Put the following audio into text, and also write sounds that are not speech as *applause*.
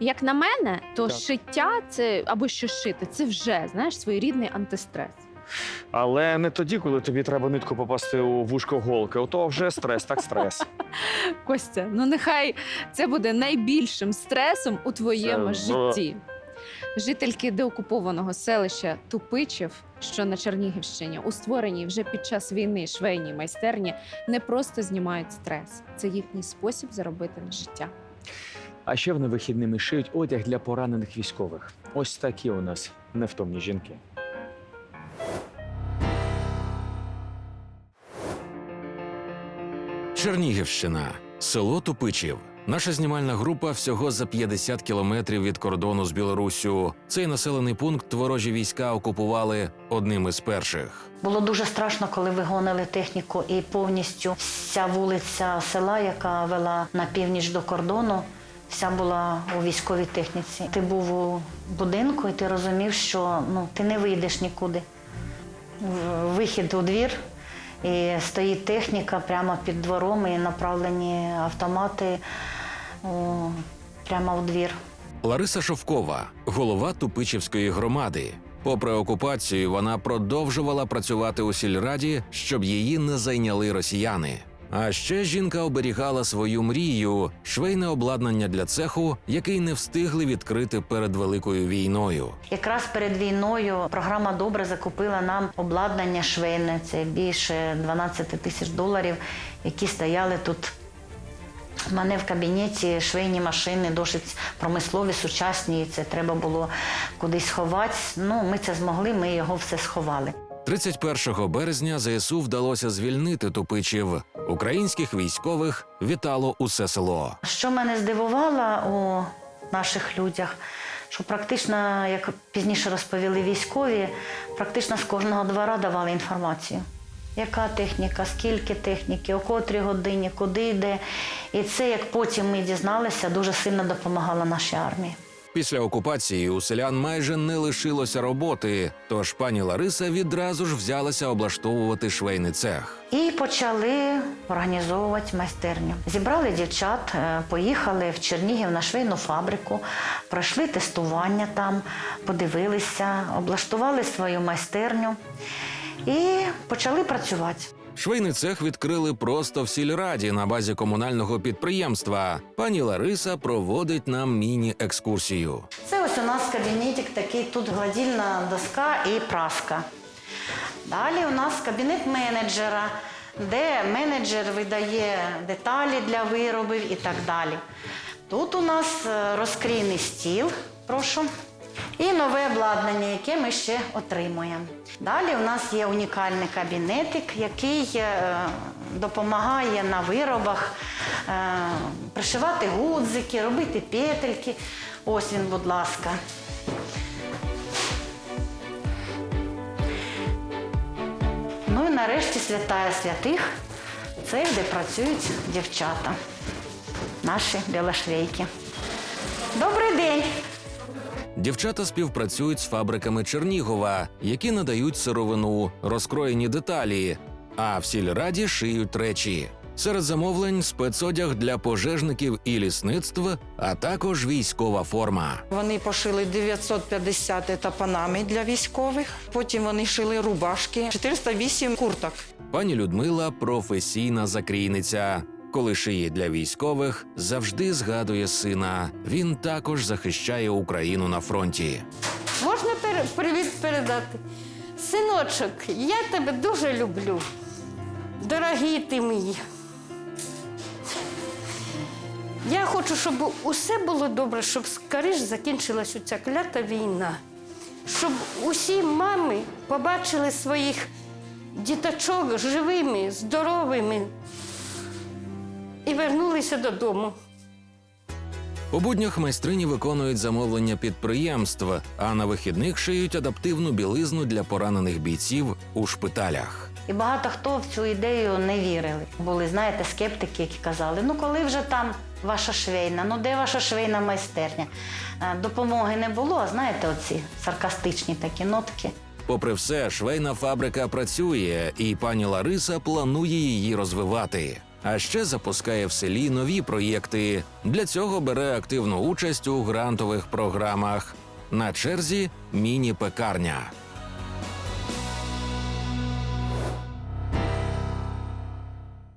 Як на мене, то Так. шиття це або що шити, це вже знаєш своєрідний антистрес. Але не тоді, коли тобі треба нитку попасти у вушко голки. Ото вже стрес, так стрес. *laughs* Костя, ну нехай це буде найбільшим стресом у твоєму Це, житті. Жительки деокупованого селища Тупичів, що на Чернігівщині, у створеній вже під час війни швейній майстерні, не просто знімають стрес. Це їхній спосіб заробити на життя. А ще вони вихідними шиють одяг для поранених військових. Ось такі у нас невтомні жінки. Чернігівщина, село Тупичів. Наша знімальна група всього за 50 кілометрів від кордону з Білоруссю. Цей населений пункт ворожі війська окупували одним із перших. Було дуже страшно, коли вигонили техніку, і повністю вся вулиця села, яка вела на північ до кордону, вся була у військовій техніці. Ти був у будинку, і ти розумів, що ну, ти не вийдеш нікуди. Вихід у двір, і стоїть техніка прямо під двором, і направлені автомати прямо у двір. Лариса Шовкова, голова Тупичівської громади. Попри окупацію, вона продовжувала працювати у сільраді, щоб її не зайняли росіяни. А ще жінка оберігала свою мрію швейне обладнання для цеху, який не встигли відкрити перед великою війною. Якраз перед війною програма Добре закупила нам обладнання швейне. Це більше 12 тисяч доларів, які стояли тут. У мене в кабінеті швейні машини досить промислові, сучасні. Це треба було кудись ховати. Ну, ми це змогли, ми його все сховали. 31 березня ЗСУ вдалося звільнити Тупичів. Українських військових вітало усе село. Що мене здивувало у наших людях, що практично, як пізніше розповіли військові, практично з кожного двора давали інформацію. Яка техніка, скільки техніки, о котрій годині, куди йде. І це, як потім ми дізналися, дуже сильно допомагало нашій армії. Після окупації у селян майже не лишилося роботи, тож пані Лариса відразу ж взялася облаштовувати швейний цех. І почали організовувати майстерню. Зібрали дівчат, е, поїхали в Чернігів на швейну фабрику, пройшли тестування там, подивилися, облаштували свою майстерню і почали працювати. Швейний цех відкрили просто в сільраді на базі комунального підприємства. Пані Лариса проводить нам міні-екскурсію. Це ось у нас кабінетик такий, тут гладільна доска і праска. Далі у нас кабінет менеджера, де менеджер видає деталі для виробів і так далі. Тут у нас е, розкрійний стіл, прошу, і нове обладнання, яке ми ще отримуємо. Далі у нас є унікальний кабінетик, який е, допомагає на виробах е, пришивати гудзики, робити петельки. Ось він, будь ласка. Ну і нарешті святая святих. Це де працюють дівчата, наші білошвейки. Добрий день! Дівчата співпрацюють з фабриками Чернігова, які надають сировину, розкроєні деталі, а в сільраді шиють речі. Серед замовлень спецодяг для пожежників і лісництв, а також військова форма. Вони пошили 950 етапанами для військових. Потім вони шили рубашки, 408 курток. Пані Людмила професійна закрійниця. Коли шиє для військових, завжди згадує сина. Він також захищає Україну на фронті. Можна пер- привіт передати? Синочок, я тебе дуже люблю. Дорогий ти мій. Я хочу, щоб усе було добре, щоб скоріш закінчилась ця клята війна. Щоб усі мами побачили своїх діточок живими, здоровими і вернулися додому. У буднях майстрині виконують замовлення підприємств, а на вихідних шиють адаптивну білизну для поранених бійців у шпиталях. І багато хто в цю ідею не вірили. Були, знаєте, скептики, які казали: ну коли вже там ваша швейна, ну де ваша швейна майстерня? Е, Допомоги не було, знаєте, оці саркастичні такі нотки. Попри все, швейна фабрика працює, і пані Лариса планує її розвивати. А ще запускає в селі нові проєкти. Для цього бере активну участь у грантових програмах. На черзі міні-пекарня.